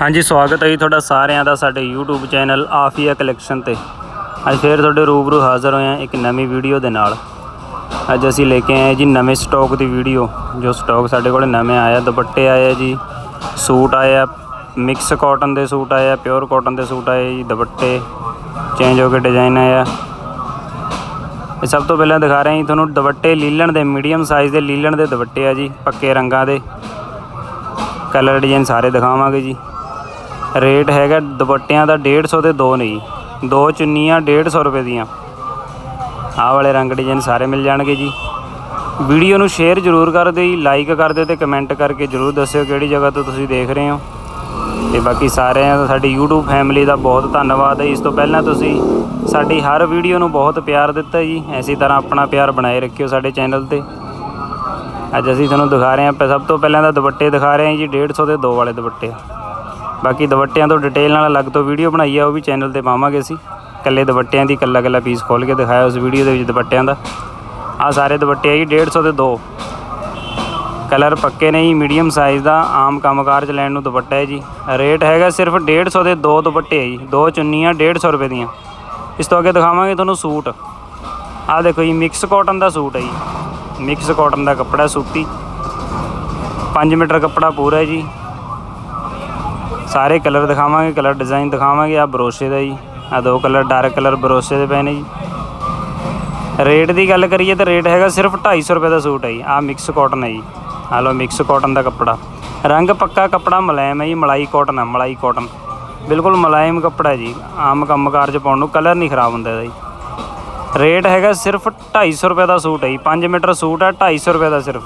ਹਾਂਜੀ, ਸਵਾਗਤ ਹੈ ਜੀ ਤੁਹਾਡਾ ਸਾਰਿਆਂ ਦਾ ਸਾਡੇ YouTube ਚੈਨਲ ਆਫੀਆ ਕਲੈਕਸ਼ਨ ਤੇ। ਅੱਜ ਫੇਰ ਤੁਹਾਡੇ ਰੂਬਰੂ ਹਾਜ਼ਰ ਹੋਏ ਹਾਂ ਇੱਕ ਨਵੀਂ ਵੀਡੀਓ ਦੇ ਨਾਲ। ਅੱਜ ਅਸੀਂ ਲੈ ਕੇ ਆਏ ਜੀ ਨਵੇਂ ਸਟਾਕ ਦੀ ਵੀਡੀਓ, ਜੋ ਸਟਾਕ ਸਾਡੇ ਕੋਲ ਨਵੇਂ ਆਇਆ, ਦੁਪੱਟੇ ਆਏ ਆ ਜੀ, ਸੂਟ ਆਏ ਆ ਮਿਕਸ ਕਾਟਨ ਦੇ ਸੂਟ ਆਏ ਆ ਪਿਓਰ ਕਾਟਨ ਦੇ ਸੂਟ ਆਏ ਜੀ, ਦੁਪੱਟੇ ਚੇਂਜ ਹੋ ਕੇ ਡਿਜ਼ਾਈਨ ਆਇਆ ਇਹ ਸਭ ਤੋਂ ਪਹਿਲਾਂ ਦਿਖਾ ਰਹੇ ਹਾਂ ਜੀ ਤੁਹਾਨੂੰ ਦੁਪੱਟੇ ਲੀਲਣ ਦੇ ਮੀਡੀਅਮ ਸਾਈਜ਼ ਦੇ ਲੀਲਣ ਦੇ ਦੁਪੱਟੇ ਆ ਜੀ, ਪੱਕੇ ਰੰਗਾਂ ਦੇ। ਕਲਰ ਡਿਜ਼ਾਈਨ ਸਾਰੇ ਦਿਖਾਵਾਂਗੇ ਜੀ। ਰੇਟ ਹੈਗਾ ਦੁਪੱਟਿਆਂ ਦਾ 150 ਤੇ ਦੋ ਨੇ ਜੀ ਦੋ ਚੁੰਨੀਆਂ 150 ਰੁਪਏ ਦੀਆਂ। ਆਹ ਵਾਲੇ ਰੰਗ ਡਿਜ਼ਾਈਨ ਸਾਰੇ ਮਿਲ ਜਾਣਗੇ ਜੀ। ਵੀਡੀਓ ਨੂੰ ਸ਼ੇਅਰ ਜ਼ਰੂਰ ਕਰ ਦਿਓ ਜੀ ਲਾਈਕ ਕਰ ਦਿਓ ਤੇ ਕਮੈਂਟ ਕਰਕੇ ਜ਼ਰੂਰ ਦੱਸਿਓ ਕਿਹੜੀ ਜਗ੍ਹਾ ਤੋਂ ਤੁਸੀਂ ਦੇਖ ਰਹੇ ਹੋ। ਤੇ ਬਾਕੀ ਸਾਰਿਆਂ ਦਾ, ਸਾਡੀ YouTube ਫੈਮਿਲੀ ਦਾ ਬਹੁਤ ਧੰਨਵਾਦ ਹੈ। ਇਸ ਤੋਂ ਪਹਿਲਾਂ ਤੁਸੀਂ ਸਾਡੀ ਹਰ ਵੀਡੀਓ ਨੂੰ ਬਹੁਤ ਪਿਆਰ ਦਿੱਤਾ ਜੀ। ਐਸੀ ਤਰ੍ਹਾਂ ਆਪਣਾ ਪਿਆਰ ਬਣਾਏ ਰੱਖਿਓ ਸਾਡੇ ਚੈਨਲ ਤੇ। ਅੱਜ ਅਸੀਂ ਤੁਹਾਨੂੰ ਦਿਖਾ ਰਹੇ ਹਾਂ ਪ- ਸਭ ਤੋਂ ਪਹਿਲਾਂ ਤਾਂ ਦੁਪੱਟੇ ਦਿਖਾ ਰਹੇ ਹਾਂ ਜੀ 150 ਦੇ ਦੋ ਵਾਲੇ ਦੁਪੱਟੇ। ਬਾਕੀ ਦੁਪੱਟਿਆਂ ਤੋਂ ਡਿਟੇਲ ਨਾਲ ਅਲੱਗ ਤੋਂ ਵੀਡੀਓ ਬਣਾਈ ਆ, ਉਹ ਵੀ ਚੈਨਲ ਤੇ ਪਾਵਾਂਗੇ ਅਸੀਂ। ਇਕੱਲੇ ਦੁਪੱਟਿਆਂ ਦੀ ਇਕੱਲਾ ਇਕੱਲਾ ਪੀਸ ਖੋਲ ਕੇ ਦਿਖਾਇਆ ਉਸ ਵੀਡੀਓ ਦੇ ਵਿੱਚ ਦੁਪੱਟਿਆਂ ਦਾ। ਆ ਸਾਰੇ ਦੁਪੱਟੇ ਆ ਜੀ 150 ਦੇ ਦੋ। ਕਲਰ ਪੱਕੇ ਨੇ ਜੀ ਮੀਡੀਅਮ ਸਾਈਜ਼ ਦਾ, ਆਮ ਕੰਮਕਾਰ ਚ ਲੈਣ ਨੂੰ ਦੁਪੱਟਾ ਹੈ ਜੀ। ਰੇਟ ਹੈਗਾ ਸਿਰਫ 150 ਦੇ ਦੋ ਦੁਪੱਟੇ ਹੈ ਜੀ, ਦੋ ਚੁੰਨੀਆਂ 150 ਰੁਪਏ ਦੀਆਂ। ਇਸ ਤੋਂ ਅੱਗੇ ਦਿਖਾਵਾਂਗੇ ਤੁਹਾਨੂੰ ਸੂਟ। ਆਹ ਦੇਖੋ ਜੀ ਮਿਕਸ ਕਾਟਨ ਦਾ ਸੂਟ ਹੈ ਜੀ। ਮਿਕਸ ਕਾਟਨ ਦਾ ਕੱਪੜਾ ਸੂਤੀ। 5 ਮੀਟਰ ਕੱਪੜਾ ਪੂਰਾ ਹੈ ਜੀ। ਸਾਰੇ ਕਲਰ ਦਿਖਾਵਾਂਗੇ, ਕਲਰ ਡਿਜ਼ਾਈਨ ਦਿਖਾਵਾਂਗੇ ਆ ਬਰੋਸ਼ੇ ਦਾ ਜੀ ਆ ਦੋ ਕਲਰ ਡਾਰਕ ਕਲਰ ਬਰੋਸ਼ੇ ਦੇ ਪਏ ਨੇ ਜੀ। ਰੇਟ ਦੀ ਗੱਲ ਕਰੀਏ ਤਾਂ ਰੇਟ ਹੈਗਾ ਸਿਰਫ 250 ਰੁਪਏ ਦਾ ਸੂਟ ਹੈ ਜੀ ਆ ਮਿਕਸ ਕਾਟਨ ਹੈ ਜੀ ਆ ਲਓ ਮਿਕਸ ਕਾਟਨ ਦਾ ਕੱਪੜਾ। ਰੰਗ ਪੱਕਾ ਕੱਪੜਾ ਮੁਲਾਇਮ ਹੈ ਜੀ, ਮਲਾਈ ਕਾਟਨ ਹੈ ਮਲਾਈ ਕਾਟਨ ਬਿਲਕੁਲ ਮੁਲਾਇਮ ਕੱਪੜਾ ਜੀ, ਆਮ ਕੰਮਕਾਰ 'ਚ ਪਾਉਣ ਨੂੰ ਕਲਰ ਨਹੀਂ ਖਰਾਬ ਹੁੰਦਾ ਇਹਦਾ ਜੀ। ਰੇਟ ਹੈਗਾ ਸਿਰਫ 250 ਰੁਪਏ ਦਾ ਸੂਟ ਹੈ ਜੀ 5 ਮੀਟਰ ਸੂਟ ਹੈ 250 ਰੁਪਏ ਦਾ ਸਿਰਫ।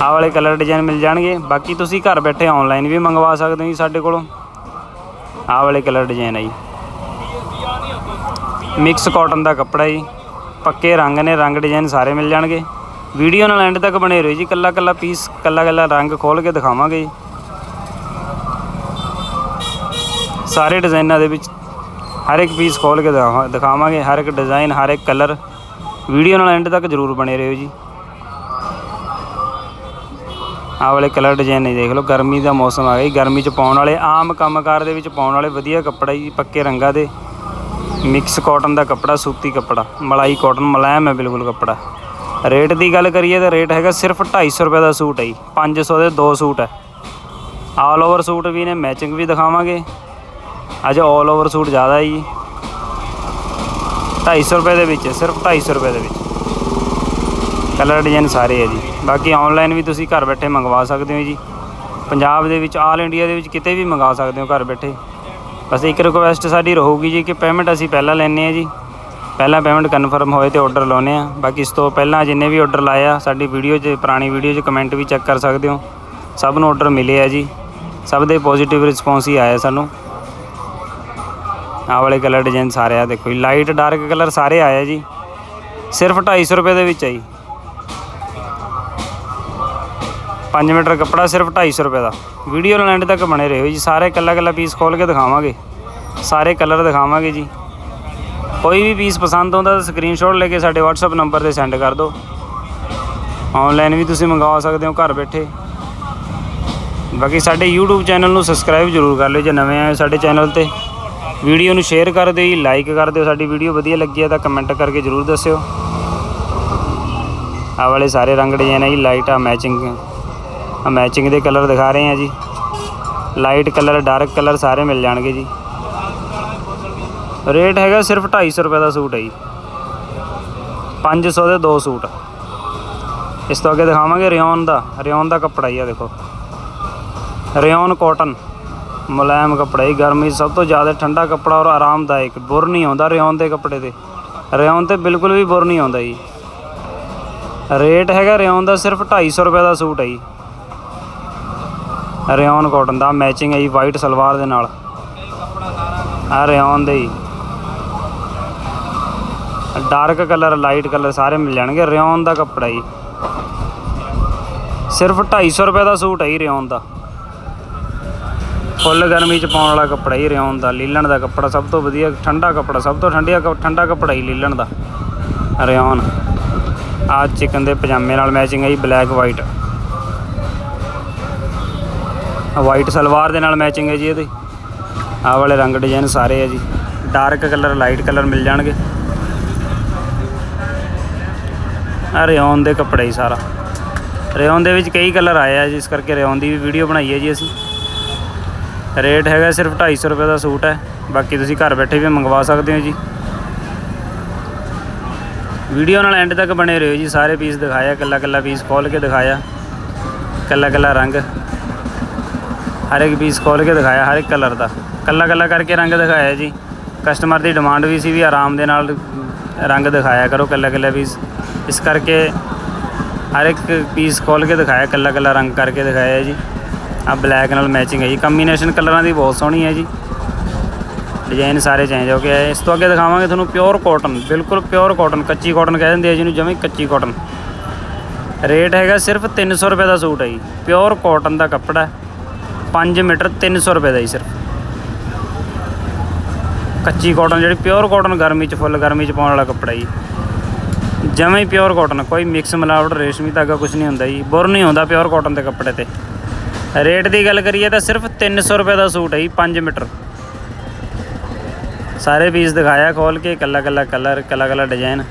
ਆਹ ਵਾਲੇ ਕਲਰ ਡਿਜ਼ਾਈਨ ਮਿਲ ਜਾਣਗੇ। ਬਾਕੀ ਤੁਸੀਂ ਘਰ ਬੈਠੇ ਆਨਲਾਈਨ ਵੀ ਮੰਗਵਾ ਸਕਦੇ ਹੋ ਜੀ ਸਾਡੇ ਕੋਲੋਂ। ਆਹ ਵਾਲੇ ਕਲਰ ਡਿਜ਼ਾਈਨ ਹੈ ਜੀ। ਮਿਕਸ ਕਾਟਨ ਦਾ ਕੱਪੜਾ ਜੀ। ਪੱਕੇ ਰੰਗ ਨੇ, ਰੰਗ ਡਿਜ਼ਾਈਨ ਸਾਰੇ ਮਿਲ ਜਾਣਗੇ। ਵੀਡੀਓ ਨਾਲ ਐਂਡ ਤੱਕ ਬਣੇ ਰਹੋ ਜੀ। ਕੱਲਾ ਕੱਲਾ ਪੀਸ ਕੱਲਾ ਕੱਲਾ ਰੰਗ ਖੋਲ ਕੇ ਦਿਖਾਵਾਂਗੇ ਜੀ। ਸਾਰੇ ਡਿਜ਼ਾਈਨਾਂ ਦੇ ਵਿੱਚ ਹਰ ਇੱਕ ਪੀਸ ਖੋਲ ਕੇ ਦਿਖਾਵਾਂ- ਦਿਖਾਵਾਂਗੇ। ਹਰ ਇੱਕ ਡਿਜ਼ਾਈਨ, ਹਰ ਇੱਕ ਕਲਰ। ਵੀਡੀਓ ਨਾਲ ਐਂਡ ਤੱਕ ਜ਼ਰੂਰ ਬਣੇ ਰਹੋ ਜੀ। ਆਹ ਵਾਲੇ ਕਲਰ ਡਿਜ਼ਾਈਨ ਨਹੀਂ ਦੇਖ ਲਓ ਗਰਮੀ ਦਾ ਮੌਸਮ ਆ ਗਿਆ ਜੀ ਗਰਮੀ ਚ ਪਾਉਣ ਵਾਲੇ ਆਮ ਕੰਮਕਾਰ ਦੇ ਵਿੱਚ ਪਾਉਣ ਵਾਲੇ ਵਧੀਆ ਕੱਪੜਾ ਜੀ ਪੱਕੇ ਰੰਗਾਂ ਦੇ। ਮਿਕਸ ਕਾਟਨ ਦਾ ਕੱਪੜਾ ਸੂਤੀ ਕੱਪੜਾ ਮਲਾਈ ਕਾਟਨ ਮੁਲਾਇਮ ਹੈ ਬਿਲਕੁਲ ਕੱਪੜਾ। ਰੇਟ ਦੀ ਗੱਲ ਕਰੀਏ ਤਾਂ ਰੇਟ ਹੈਗਾ ਸਿਰਫ 250 ਰੁਪਏ ਦਾ ਸੂਟ ਹੈ ਜੀ 500 ਦੇ ਦੋ ਸੂਟ ਹੈ। ਆਲ ਓਵਰ ਸੂਟ ਵੀ ਨੇ ਮੈਚਿੰਗ ਵੀ ਦਿਖਾਵਾਂਗੇ। ਅੱਜ ਆਲ ਓਵਰ ਸੂਟ ਜ਼ਿਆਦਾ ਹੈ ਜੀ। 250 ਰੁਪਏ ਦੇ ਵਿੱਚ ਹੈ, ਸਿਰਫ 250 ਰੁਪਏ ਦੇ ਵਿੱਚ। ਕਲਰ ਡਿਜ਼ਾਈਨ ਸਾਰੇ ਹੈ ਜੀ। ਬਾਕੀ ਆਨਲਾਈਨ ਵੀ ਤੁਸੀਂ ਘਰ ਬੈਠੇ ਮੰਗਵਾ ਸਕਦੇ ਹੋ ਜੀ। ਪੰਜਾਬ ਦੇ ਵਿੱਚ ਆਲ ਇੰਡੀਆ ਦੇ ਵਿੱਚ ਕਿਤੇ ਵੀ ਮੰਗਾ ਸਕਦੇ ਹੋ ਘਰ ਬੈਠੇ। ਬਸ ਇੱਕ ਰਿਕੁਐਸਟ ਸਾਡੀ ਰਹੂਗੀ ਜੀ ਕਿ ਪੇਮੈਂਟ ਅਸੀਂ ਪਹਿਲਾਂ ਲੈਂਦੇ ਆ ਜੀ। ਪਹਿਲਾਂ ਪੇਮੈਂਟ ਕਨਫਰਮ ਹੋਏ ਤੇ ਆਰਡਰ ਲਾਉਨੇ ਆ ਬਾਕੀ ਇਸ ਤੋਂ ਪਹਿਲਾਂ ਜਿੰਨੇ ਵੀ ਆਰਡਰ ਲਾਇਆ ਸਾਡੀ ਵੀਡੀਓ 'ਚ, ਪੁਰਾਣੀ ਵੀਡੀਓ 'ਚ ਕਮੈਂਟ ਵੀ ਚੈੱਕ ਕਰ ਸਕਦੇ ਹੋ। ਸਭ ਨੂੰ ਆਰਡਰ ਮਿਲੇ ਆ ਜੀ। ਸਭ ਦੇ ਪੋਜ਼ਿਟਿਵ ਰਿਸਪੌਂਸ ਹੀ ਆਇਆ ਸਾਨੂੰ। ਆਹ ਵਾਲੇ ਕਲਰ ਡਿਜ਼ਾਈਨ ਸਾਰੇ ਆ ਦੇਖੋ ਜੀ। ਲਾਈਟ ਡਾਰਕ ਕਲਰ ਸਾਰੇ ਆਏ ਆ ਜੀ। ਸਿਰਫ 250 ਰੁਪਏ ਦੇ ਵਿੱਚ ਹੈ 5 ਮੀਟਰ ਕੱਪੜਾ ਸਿਰਫ 250 ਰੁਪਏ ਦਾ। ਵੀਡੀਓ ਨਾਲ ਐਂਡ ਤੱਕ ਬਣੇ ਰਹੋ ਜੀ। ਸਾਰੇ ਕੱਲਾ ਕੱਲਾ ਪੀਸ ਖੋਲ ਕੇ ਦਿਖਾਵਾਂਗੇ। ਸਾਰੇ ਕਲਰ ਦਿਖਾਵਾਂਗੇ ਜੀ। ਕੋਈ ਵੀ ਪੀਸ ਪਸੰਦ ਆਉਂਦਾ ਤਾਂ ਸਕਰੀਨਸ਼ਾਟ ਲੈ ਕੇ ਸਾਡੇ WhatsApp ਨੰਬਰ ਤੇ ਸੈਂਡ ਕਰ ਦਿਓ। ਆਨਲਾਈਨ ਵੀ ਤੁਸੀਂ ਮੰਗਵਾ ਸਕਦੇ ਹੋ, ਘਰ ਬੈਠੇ। ਬਾਕੀ ਸਾਡੇ YouTube ਚੈਨਲ ਨੂੰ ਸਬਸਕ੍ਰਾਈਬ ਜ਼ਰੂਰ ਕਰ ਲਿਓ ਜੇ ਨਵੇਂ ਆਏ ਸਾਡੇ ਚੈਨਲ ਤੇ। ਵੀਡੀਓ ਨੂੰ ਸ਼ੇਅਰ ਕਰ ਦਿਓ ਜੀ ਲਾਈਕ ਕਰ ਦਿਓ। ਸਾਡੀ ਵੀਡੀਓ ਵਧੀਆ ਲੱਗੀ ਹੈ ਤਾਂ ਕਮੈਂਟ ਕਰਕੇ ਜ਼ਰੂਰ ਦੱਸਿਓ। ਆ ਵਾਲੇ ਸਾਰੇ ਰੰਗ ਡਿਜ਼ਾਈਨ ਹੈ ਜੀ ਲਾਈਟ ਆ ਮੈਚਿੰਗ ਮੈਚਿੰਗ ਦੇ ਕਲਰ ਦਿਖਾ ਰਹੇ ਹਾਂ ਜੀ। ਲਾਈਟ ਕਲਰ ਡਾਰਕ ਕਲਰ ਸਾਰੇ ਮਿਲ ਜਾਣਗੇ ਜੀ। ਰੇਟ ਹੈਗਾ ਸਿਰਫ 250 ਰੁਪਏ ਦਾ ਸੂਟ ਹੈ ਜੀ। 500 ਦੇ ਦੋ ਸੂਟ। ਇਸ ਤੋਂ ਅੱਗੇ ਦਿਖਾਵਾਂਗੇ ਰਿਓਨ ਦਾ। ਰਿਓਨ ਦਾ ਕੱਪੜਾ ਹੀ ਆ ਦੇਖੋ। ਰਿਓਨ ਕਾਟਨ ਮੁਲਾਇਮ ਕੱਪੜਾ ਹੀ ਗਰਮੀ ਸਭ ਤੋਂ ਜ਼ਿਆਦਾ ਠੰਡਾ ਕੱਪੜਾ ਔਰ ਆਰਾਮਦਾਇਕ। ਬੁਰ ਨਹੀਂ ਆਉਂਦਾ ਰਿਓਨ ਦੇ ਕੱਪੜੇ ਤੇ। ਰਿਓਨ ਤੇ ਬਿਲਕੁਲ ਵੀ ਬੁਰ ਨਹੀਂ ਆਉਂਦਾ ਜੀ। ਰੇਟ ਹੈਗਾ ਰਿਓਨ ਦਾ ਸਿਰਫ 250 ਰੁਪਏ ਦਾ ਸੂਟ ਹੈ ਜੀ। ਰਿਓਨ ਕਾਟਨ ਦਾ ਮੈਚਿੰਗ ਹੈ ਜੀ ਵਾਈਟ ਸਲਵਾਰ ਦੇ ਨਾਲ। ਆ ਰਿਓਨ ਦੇ ਹੀ। ਡਾਰਕ ਕਲਰ, ਲਾਈਟ ਕਲਰ ਸਾਰੇ ਮਿਲ ਜਾਣਗੇ। ਰਿਓਨ ਦਾ ਕੱਪੜਾ ਜੀ। ਸਿਰਫ 250 ਰੁਪਏ ਦਾ ਸੂਟ ਹੈ ਜੀ ਰਿਓਨ ਦਾ। ਫੁੱਲ ਗਰਮੀ ਚ ਪਾਉਣ ਵਾਲਾ ਕੱਪੜਾ ਹੀ ਰਿਓਨ ਦਾ। ਲੀਲਣ ਦਾ ਕੱਪੜਾ ਸਭ ਤੋਂ ਵਧੀਆ, ਠੰਡਾ ਕੱਪੜਾ, ਸਭ ਤੋਂ ਠੰਡੀਆ ਠੰਡਾ ਕੱਪੜਾ ਹੀ ਲੀਲਣ ਦਾ। ਰਿਓਨ। ਆ ਚਿਕਨ ਦੇ ਪਜਾਮੇ ਨਾਲ ਮੈਚਿੰਗ ਹੈ ਜੀ ਬਲੈਕ ਵਾਈਟ ਵਾਈਟ ਸਲਵਾਰ ਦੇ ਨਾਲ ਮੈਚਿੰਗ ਹੈ ਜੀ ਇਹਦੀ। ਆਹ ਵਾਲੇ ਰੰਗ ਡਿਜ਼ਾਈਨ ਸਾਰੇ ਹੈ ਜੀ। ਡਾਰਕ ਕਲਰ ਲਾਈਟ ਕਲਰ ਮਿਲ ਜਾਣਗੇ। ਆ ਰਿਓਨ ਦੇ ਕੱਪੜੇ ਹੀ ਸਾਰਾ। ਰਿਓਨ ਦੇ ਵਿੱਚ ਕਈ ਕਲਰ ਆਏ ਆ ਜੀ, ਇਸ ਕਰਕੇ ਰਿਓਨ ਦੀ ਵੀ ਵੀਡੀਓ ਬਣਾਈ ਹੈ ਜੀ ਅਸੀਂ। ਰੇਟ ਹੈਗਾ ਸਿਰਫ 250 ਰੁਪਏ ਦਾ ਸੂਟ ਹੈ। ਬਾਕੀ ਤੁਸੀਂ ਘਰ ਬੈਠੇ ਵੀ ਮੰਗਵਾ ਸਕਦੇ ਹੋ ਜੀ। ਵੀਡੀਓ ਨਾਲ ਐਂਡ ਤੱਕ ਬਣੇ ਰਹੋ ਜੀ। ਸਾਰੇ ਪੀਸ ਦਿਖਾਇਆ ਕੱਲਾ ਕੱਲਾ ਪੀਸ ਖੋਲ ਕੇ ਦਿਖਾਇਆ। ਕੱਲਾ ਕੱਲਾ ਰੰਗ। ਹਰ ਇੱਕ ਪੀਸ ਖੋਲ ਕੇ ਦਿਖਾਇਆ, ਹਰ ਇੱਕ ਕਲਰ ਦਾ। ਕੱਲਾ ਕੱਲਾ ਕਰਕੇ ਰੰਗ ਦਿਖਾਇਆ ਜੀ। ਕਸਟਮਰ ਦੀ ਡਿਮਾਂਡ ਵੀ ਸੀ ਵੀ ਆਰਾਮ ਦੇ ਨਾਲ ਰੰਗ ਦਿਖਾਇਆ ਕਰੋ ਕੱਲਾ ਕੱਲਾ ਪੀਸ ਇਸ ਕਰਕੇ ਹਰ ਇੱਕ ਪੀਸ ਖੋਲ ਕੇ ਦਿਖਾਇਆ, ਕੱਲਾ ਕੱਲਾ ਰੰਗ ਕਰਕੇ ਦਿਖਾਇਆ ਜੀ। ਆ ਬਲੈਕ ਨਾਲ ਮੈਚਿੰਗ ਹੈ ਜੀ। ਕੰਬੀਨੇਸ਼ਨ ਕਲਰਾਂ ਦੀ ਬਹੁਤ ਸੋਹਣੀ ਹੈ ਜੀ। ਡਿਜ਼ਾਈਨ ਸਾਰੇ ਚੇਂਜ ਹੋ ਕੇ ਆ। ਇਸ ਤੋਂ ਅੱਗੇ ਦਿਖਾਵਾਂਗੇ ਤੁਹਾਨੂੰ ਪਿਓਰ ਕਾਟਨ ਬਿਲਕੁਲ ਪਿਓਰ ਕਾਟਨ ਕੱਚੀ ਕਾਟਨ ਕਹਿ ਦਿੰਦੇ ਆ ਜਿਹਨੂੰ ਜਮੇ ਕੱਚੀ ਕਾਟਨ ਰੇਟ ਹੈਗਾ ਸਿਰਫ 300 ਰੁਪਏ ਦਾ ਸੂਟ ਹੈ ਜੀ। ਪਿਓਰ ਕਾਟਨ ਦਾ ਕੱਪੜਾ ਹੈ। 5 ਮੀਟਰ 300 ਰੁਪਏ ਦਾ ਹੀ ਸਿਰਫ। ਕੱਚੀ ਕਾਟਨ ਜਿਹੜੀ ਪਿਓਰ ਕਾਟਨ ਗਰਮੀ ਚ ਫੁੱਲ ਗਰਮੀ ਚ ਪਾਉਣ ਵਾਲਾ ਕੱਪੜਾ ਜੀ। ਜਮਾਂ ਪਿਓਰ ਕਾਟਨ ਕੋਈ ਮਿਕਸ ਮਿਲਾਵਟ, ਰੇਸ਼ਮੀ ਧਾਗਾ ਕੁਝ ਨਹੀਂ ਹੁੰਦਾ ਜੀ। ਬੁਰ ਨਹੀਂ ਹੁੰਦਾ ਪਿਓਰ ਕਾਟਨ ਦੇ ਕੱਪੜੇ ਤੇ। ਰੇਟ ਦੀ ਗੱਲ ਕਰੀਏ ਤਾਂ ਸਿਰਫ 300 ਰੁਪਏ ਦਾ ਸੂਟ ਹੈ ਜੀ 5 ਮੀਟਰ। ਸਾਰੇ ਪੀਸ ਦਿਖਾਇਆ ਖੋਲ ਕੇ ਕੱਲਾ ਕੱਲਾ ਕਲਰ ਕੱਲਾ ਕੱਲਾ ਡਿਜ਼ਾਈਨ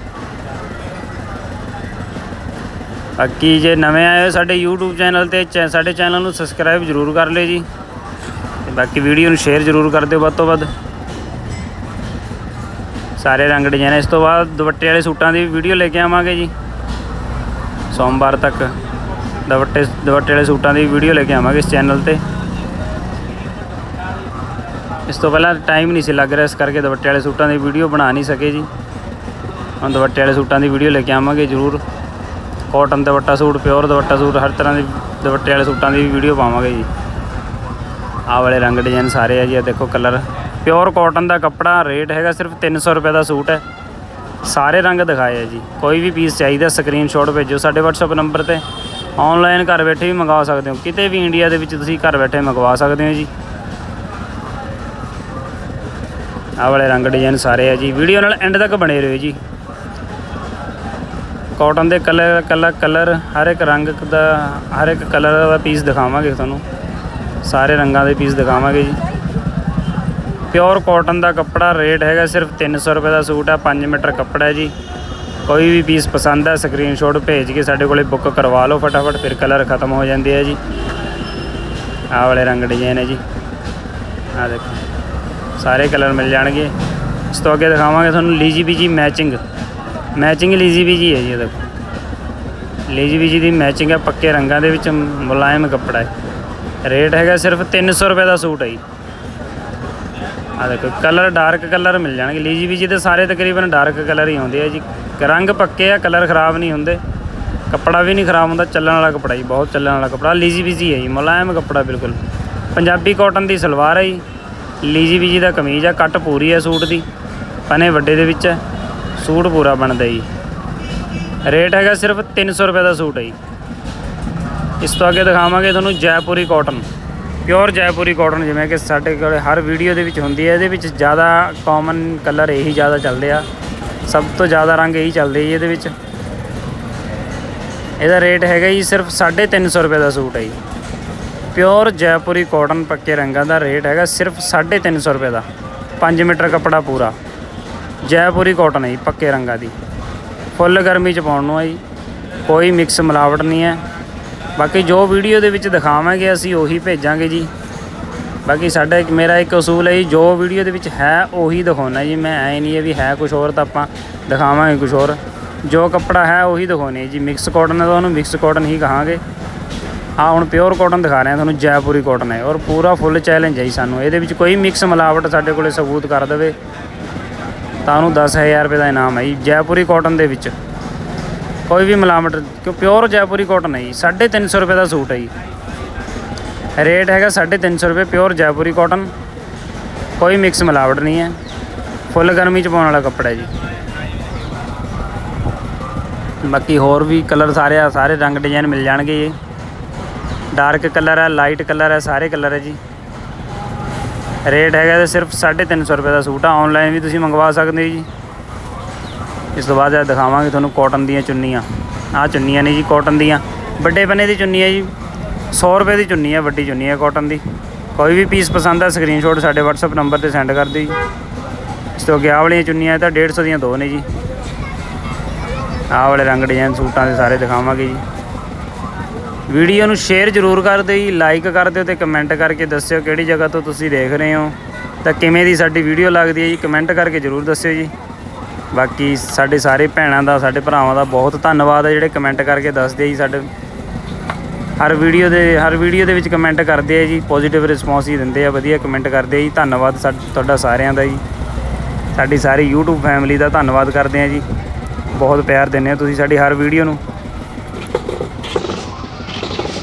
ਬਾਕੀ ਜੇ ਨਵੇਂ ਆਏ ਹੋ ਸਾਡੇ YouTube ਚੈਨਲ ਤੇ, ਚੈ- ਸਾਡੇ ਚੈਨਲ ਨੂੰ ਸਬਸਕ੍ਰਾਈਬ ਜਰੂਰ ਕਰ ਲਿਓ ਜੀ। ਤੇ ਬਾਕੀ ਵੀਡੀਓ ਨੂੰ ਸ਼ੇਅਰ ਜਰੂਰ ਕਰ ਦਿਓ ਵੱਧ ਤੋਂ ਵੱਧ। ਸਾਰੇ ਰੰਗ ਡਿਜ਼ਾਈਨ ਇਸ ਤੋਂ ਬਾਅਦ ਦੁਪੱਟੇ ਵਾਲੇ ਸੂਟਾਂ ਦੀ ਵੀਡੀਓ ਲੈ ਕੇ ਆਵਾਂਗੇ ਜੀ। ਸੋਮਵਾਰ ਤੱਕ ਦੁਪੱਟੇ ਦੁਪੱਟੇ ਵਾਲੇ ਸੂਟਾਂ ਦੀ ਵੀਡੀਓ ਲੈ ਕੇ ਆਵਾਂਗੇ ਇਸ ਚੈਨਲ ਤੇ। ਇਸ ਤੋਂ ਪਹਿਲਾਂ ਟਾਈਮ ਨਹੀਂ ਸੀ ਲੱਗ ਰਿਹਾ, ਇਸ ਕਰਕੇ ਦੁਪੱਟੇ ਵਾਲੇ ਸੂਟਾਂ ਦੀ ਵੀਡੀਓ ਬਣਾ ਨਹੀਂ ਸਕੇ ਜੀ। ਹੁਣ ਦੁਪੱਟੇ ਵਾਲੇ ਸੂਟਾਂ ਦੀ ਵੀਡੀਓ ਲੈ ਕੇ ਆਵਾਂਗੇ ਜ਼ਰੂਰ। Cotton dupatta suit pure dupatta suit, ਹਰ ਤਰ੍ਹਾਂ ਦੇ ਦੁਪੱਟੇ ਵਾਲੇ ਸੂਟਾਂ ਦੀ ਵੀਡੀਓ ਪਾਵਾਂਗੇ ਜੀ। ਆਹ ਵਾਲੇ ਰੰਗ ਡਿਜ਼ਾਈਨ ਸਾਰੇ ਆ ਜੀ ਆ ਦੇਖੋ ਕਲਰ ਪਿਓਰ ਕਾਟਨ ਦਾ ਕੱਪੜਾ ਰੇਟ ਹੈਗਾ ਸਿਰਫ 300 ਰੁਪਏ ਦਾ ਸੂਟ ਹੈ। ਸਾਰੇ ਰੰਗ ਦਿਖਾਏ ਆ ਜੀ। ਕੋਈ ਵੀ ਪੀਸ ਚਾਹੀਦਾ ਸਕਰੀਨਸ਼ਾਟ ਭੇਜੋ ਸਾਡੇ WhatsApp ਨੰਬਰ ਤੇ। ਆਨਲਾਈਨ ਘਰ ਬੈਠੇ ਵੀ ਮੰਗਵਾ ਸਕਦੇ ਹੋ। ਕਿਤੇ ਵੀ ਇੰਡੀਆ ਦੇ ਵਿੱਚ ਤੁਸੀਂ ਘਰ ਬੈਠੇ ਮੰਗਵਾ ਸਕਦੇ ਹੋ ਜੀ। ਆਹ ਵਾਲੇ ਰੰਗ ਡਿਜ਼ਾਈਨ ਸਾਰੇ ਆ ਜੀ। ਵੀਡੀਓ ਨਾਲ ਐਂਡ ਤੱਕ ਬਣੇ ਰਹੋ ਜੀ। ਕਾਟਨ ਦੇ ਕਲਰ ਕਲਰ ਕਲਰ ਹਰ ਇੱਕ ਰੰਗ ਦਾ, ਹਰ ਇੱਕ ਕਲਰ ਦਾ ਪੀਸ ਦਿਖਾਵਾਂਗੇ ਤੁਹਾਨੂੰ। ਸਾਰੇ ਰੰਗਾਂ ਦੇ ਪੀਸ ਦਿਖਾਵਾਂਗੇ ਜੀ। ਪਿਓਰ ਕਾਟਨ ਦਾ ਕੱਪੜਾ ਰੇਟ ਹੈਗਾ ਸਿਰਫ 300 ਰੁਪਏ ਦਾ ਸੂਟ ਹੈ 5 ਮੀਟਰ ਕੱਪੜਾ ਹੈ ਜੀ। ਕੋਈ ਵੀ ਪੀਸ ਪਸੰਦ ਹੈ ਸਕਰੀਨਸ਼ਾਟ ਭੇਜ ਕੇ ਸਾਡੇ ਕੋਲੇ ਬੁੱਕ ਕਰਵਾ ਲਓ ਫਟਾਫਟ, ਫਿਰ ਕਲਰ ਖਤਮ ਹੋ ਜਾਂਦੇ ਆ ਜੀ। ਆਹ ਵਾਲੇ ਰੰਗ ਡਿਜ਼ਾਈਨ ਹੈ ਜੀ। ਆਹ ਦੇਖੋ, ਸਾਰੇ ਕਲਰ ਮਿਲ ਜਾਣਗੇ। ਇਸ ਤੋਂ ਅੱਗੇ ਦਿਖਾਵਾਂਗੇ ਤੁਹਾਨੂੰ ਲੀਜੀ ਬੀਜੀ ਮੈਚਿੰਗ ਮੈਚਿੰਗ ਲੀਜੀ ਬੀਜੀ ਹੈ ਜੀ ਇਹ ਦੇਖੋ। ਲੀਜੀ ਬੀਜੀ ਦੀ ਮੈਚਿੰਗ ਹੈ ਪੱਕੇ ਰੰਗਾਂ ਦੇ ਵਿੱਚ ਮੁਲਾਇਮ ਕੱਪੜਾ ਹੈ। ਰੇਟ ਹੈਗਾ ਸਿਰਫ 300 ਰੁਪਏ ਦਾ ਸੂਟ ਹੈ ਜੀ। ਆ ਦੇਖੋ, ਕਲਰ ਡਾਰਕ ਕਲਰ ਮਿਲ ਜਾਣਗੇ। ਲੀਜੀ ਬੀਜੀ ਦੇ ਸਾਰੇ ਤਕਰੀਬਨ ਡਾਰਕ ਕਲਰ ਹੀ ਆਉਂਦੇ ਆ ਜੀ। ਰੰਗ ਪੱਕੇ ਆ, ਕਲਰ ਖਰਾਬ ਨਹੀਂ ਹੁੰਦੇ। ਕੱਪੜਾ ਵੀ ਨਹੀਂ ਖਰਾਬ ਹੁੰਦਾ, ਚੱਲਣ ਵਾਲਾ ਕੱਪੜਾ ਜੀ, ਬਹੁਤ ਚੱਲਣ ਵਾਲਾ ਕੱਪੜਾ। ਲੀਜੀ ਬੀਜੀ ਹੈ ਜੀ, ਮੁਲਾਇਮ ਕੱਪੜਾ ਬਿਲਕੁਲ। ਪੰਜਾਬੀ ਕਾਟਨ ਦੀ ਸਲਵਾਰ ਹੈ ਜੀ। ਲੀਜੀ ਬੀਜੀ ਦਾ ਕਮੀਜ਼ ਆ, ਕੱਟ ਪੂਰੀ ਹੈ ਸੂਟ ਦੀ। ਪਨੇ ਵੱਡੇ ਦੇ ਵਿੱਚ ਹੈ। ਸੂਟ ਪੂਰਾ ਬਣਦਾ ਜੀ। ਰੇਟ ਹੈਗਾ ਸਿਰਫ 300 ਰੁਪਏ ਦਾ ਸੂਟ ਹੈ ਜੀ। ਇਸ ਤੋਂ ਅੱਗੇ ਦਿਖਾਵਾਂਗੇ ਤੁਹਾਨੂੰ Jaipuri cotton pure Jaipuri cotton ਜਿਵੇਂ ਕਿ ਸਾਡੇ ਕੋਲ ਹਰ ਵੀਡੀਓ ਦੇ ਵਿੱਚ ਹੁੰਦੀ ਹੈ। ਇਹਦੇ ਵਿੱਚ ਜ਼ਿਆਦਾ ਕਾਮਨ ਕਲਰ ਇਹੀ ਜ਼ਿਆਦਾ ਚੱਲਦੇ ਆ। ਸਭ ਤੋਂ ਜ਼ਿਆਦਾ ਰੰਗ ਇਹੀ ਚੱਲਦੇ ਜੀ ਇਹਦੇ ਵਿੱਚ। ਇਹਦਾ ਰੇਟ ਹੈਗਾ ਜੀ ਸਿਰਫ 350 ਰੁਪਏ ਦਾ ਸੂਟ ਹੈ ਜੀ। ਪਿਓਰ ਜੈਪੁਰੀ ਕਾਟਨ ਪੱਕੇ ਰੰਗਾਂ ਦਾ ਰੇਟ ਹੈਗਾ ਸਿਰਫ 350 ਰੁਪਏ ਦਾ। 5 ਮੀਟਰ ਕੱਪੜਾ ਪੂਰਾ। ਜੈਪੁਰੀ ਕਾਟਨ ਹੈ ਜੀ, ਪੱਕੇ ਰੰਗਾਂ ਦੀ। ਫੁੱਲ ਗਰਮੀ ਚ ਪਾਉਣ ਨੂੰ ਹੈ ਜੀ। ਕੋਈ ਮਿਕਸ ਮਿਲਾਵਟ ਨਹੀਂ ਹੈ। ਬਾਕੀ ਜੋ ਵੀਡੀਓ ਦੇ ਵਿੱਚ ਦਿਖਾਵਾਂਗੇ, ਅਸੀਂ ਉਹੀ ਭੇਜਾਂਗੇ ਜੀ। ਬਾਕੀ ਸਾਡਾ ਇੱਕ, ਮੇਰਾ ਇੱਕ ਅਸੂਲ ਹੈ ਜੀ, ਜੋ ਵੀਡੀਓ ਦੇ ਵਿੱਚ ਹੈ, ਉਹੀ ਦਿਖਾਉਣਾ ਜੀ। ਮੈਂ ਐ ਨਹੀਂ ਹੈ ਵੀ ਹੈ ਕੁਝ ਹੋਰ ਤਾਂ ਆਪਾਂ ਦਿਖਾਵਾਂਗੇ ਕੁਝ ਹੋਰ। ਜੋ ਕੱਪੜਾ ਹੈ, ਉਹੀ ਦਿਖਾਉਣੇ ਜੀ। ਮਿਕਸ ਕਾਟਨ ਹੈ ਤਾਂ ਉਹਨੂੰ ਮਿਕਸ ਕਾਟਨ ਹੀ ਕਹਾਂਗੇ। ਆ, ਹੁਣ ਪਿਓਰ ਕਾਟਨ ਦਿਖਾ ਰਹੇ ਹਾਂ ਤੁਹਾਨੂੰ, ਜੈਪੁਰੀ ਕਾਟਨ ਹੈ। ਔਰ ਪੂਰਾ ਫੁੱਲ ਚੈਲੰਜ ਹੈ ਜੀ ਸਾਨੂੰ। ਇਹਦੇ ਵਿੱਚ ਕੋਈ ਮਿਕਸ ਮਿਲਾਵਟ ਸਾਡੇ ਕੋਲੇ ਸਬੂਤ ਕਰ ਦੇਵੇ। ਤਾਂ ਉਹਨੂੰ 10000 ਰੁਪਏ ਦਾ ਇਨਾਮ ਹੈ ਜੀ, ਜੈਪੁਰੀ ਕਾਟਨ ਦੇ ਵਿੱਚ। ਕੋਈ ਵੀ ਮਿਲਾਵਟ, ਕਿਉਂ ਪਿਓਰ ਜੈਪੁਰੀ ਕਾਟਨ ਹੈ ਜੀ 350 ਰੁਪਏ ਦਾ ਸੂਟ ਹੈ ਜੀ। ਰੇਟ ਹੈਗਾ 350 ਰੁਪਏ ਪਿਓਰ ਜੈਪੁਰੀ ਕਾਟਨ ਕੋਈ ਮਿਕਸ ਮਿਲਾਵਟ ਨਹੀਂ ਹੈ। ਫੁੱਲ ਗਰਮੀ ਚ ਪਾਉਣ ਵਾਲਾ ਕੱਪੜਾ ਜੀ। ਬਾਕੀ ਹੋਰ ਵੀ ਕਲਰ ਸਾਰੇ ਆ, ਸਾਰੇ ਰੰਗ ਡਿਜ਼ਾਈਨ ਮਿਲ ਜਾਣਗੇ ਜੀ। ਡਾਰਕ ਕਲਰ ਹੈ ਲਾਈਟ ਕਲਰ ਹੈ, ਸਾਰੇ ਕਲਰ ਹੈ ਜੀ। ਰੇਟ ਹੈਗਾ ਤੇ ਸਿਰਫ 350 ਰੁਪਏ ਦਾ ਸੂਟ ਆ। ਆਨਲਾਈਨ ਵੀ ਤੁਸੀਂ ਮੰਗਵਾ ਸਕਦੇ ਹੋ ਜੀ। ਇਸ ਤੋਂ ਬਾਅਦ ਇਹ ਦਿਖਾਵਾਂਗੇ ਤੁਹਾਨੂੰ ਕਾਟਨ ਦੀਆਂ ਚੁੰਨੀਆਂ। ਆਹ ਚੁੰਨੀਆਂ ਨੇ ਜੀ ਕਾਟਨ ਦੀਆਂ। ਵੱਡੇ ਬੰਨੇ ਦੀ ਚੁੰਨੀ ਹੈ ਜੀ। 100 ਰੁਪਏ ਦੀ ਚੁੰਨੀ ਹੈ, ਵੱਡੀ ਚੁੰਨੀ ਹੈ ਕਾਟਨ ਦੀ। ਕੋਈ ਵੀ ਪੀਸ ਪਸੰਦ ਆ ਸਕਰੀਨਸ਼ਾਟ ਸਾਡੇ WhatsApp ਨੰਬਰ ਤੇ ਸੈਂਡ ਕਰ ਦਿਓ ਜੀ। ਇਸ ਤੋਂ ਅੱਗੇ ਆਹ ਵਾਲੀਆਂ ਚੁੰਨੀਆਂ ਇਹ ਤਾਂ 150 ਦੀਆਂ ਦੋ ਨੇ ਜੀ। ਆਹ ਵਾਲੇ ਰੰਗ ਡਿਜ਼ਾਈਨ ਸੂਟਾਂ ਦੇ ਸਾਰੇ ਦਿਖਾਵਾਂਗੇ ਜੀ। ਵੀਡੀਓ ਨੂੰ ਸ਼ੇਅਰ ਜ਼ਰੂਰ ਕਰ ਦਿਓ ਜੀ ਲਾਈਕ ਕਰ ਦਿਓ ਤੇ ਕਮੈਂਟ ਕਰਕੇ ਦੱਸਿਓ ਕਿਹੜੀ ਜਗ੍ਹਾ ਤੋਂ ਤੁਸੀਂ ਦੇਖ ਰਹੇ ਹੋ। ਤਾਂ ਕਿਵੇਂ ਦੀ ਸਾਡੀ ਵੀਡੀਓ ਲੱਗਦੀ ਹੈ ਜੀ ਕਮੈਂਟ ਕਰਕੇ ਜ਼ਰੂਰ ਦੱਸਿਓ ਜੀ। ਬਾਕੀ ਸਾਡੇ ਸਾਰੇ ਭੈਣਾਂ ਦਾ, ਸਾਡੇ ਭਰਾਵਾਂ ਦਾ ਬਹੁਤ ਧੰਨਵਾਦ ਹੈ, ਜਿਹੜੇ ਕਮੈਂਟ ਕਰਕੇ ਦੱਸਦੇ ਆ ਜੀ ਸਾਡੇ। ਹਰ ਵੀਡੀਓ ਦੇ, ਹਰ ਵੀਡੀਓ ਦੇ ਵਿੱਚ ਕਮੈਂਟ ਕਰਦੇ ਆ ਜੀ ਪੋਜ਼ਿਟਿਵ ਰਿਸਪੌਂਸ ਹੀ ਦਿੰਦੇ ਆ, ਵਧੀਆ ਕਮੈਂਟ ਕਰਦੇ ਆ ਜੀ। ਧੰਨਵਾਦ ਸਾ- ਤੁਹਾਡਾ ਸਾਰਿਆਂ ਦਾ ਜੀ। ਸਾਡੀ ਸਾਰੀ YouTube ਫੈਮਿਲੀ ਦਾ ਧੰਨਵਾਦ ਕਰਦੇ ਆ ਜੀ। ਬਹੁਤ ਪਿਆਰ ਦਿੰਦੇ ਆ ਤੁਸੀਂ ਸਾਡੀ ਹਰ ਵੀਡੀਓ ਨੂੰ।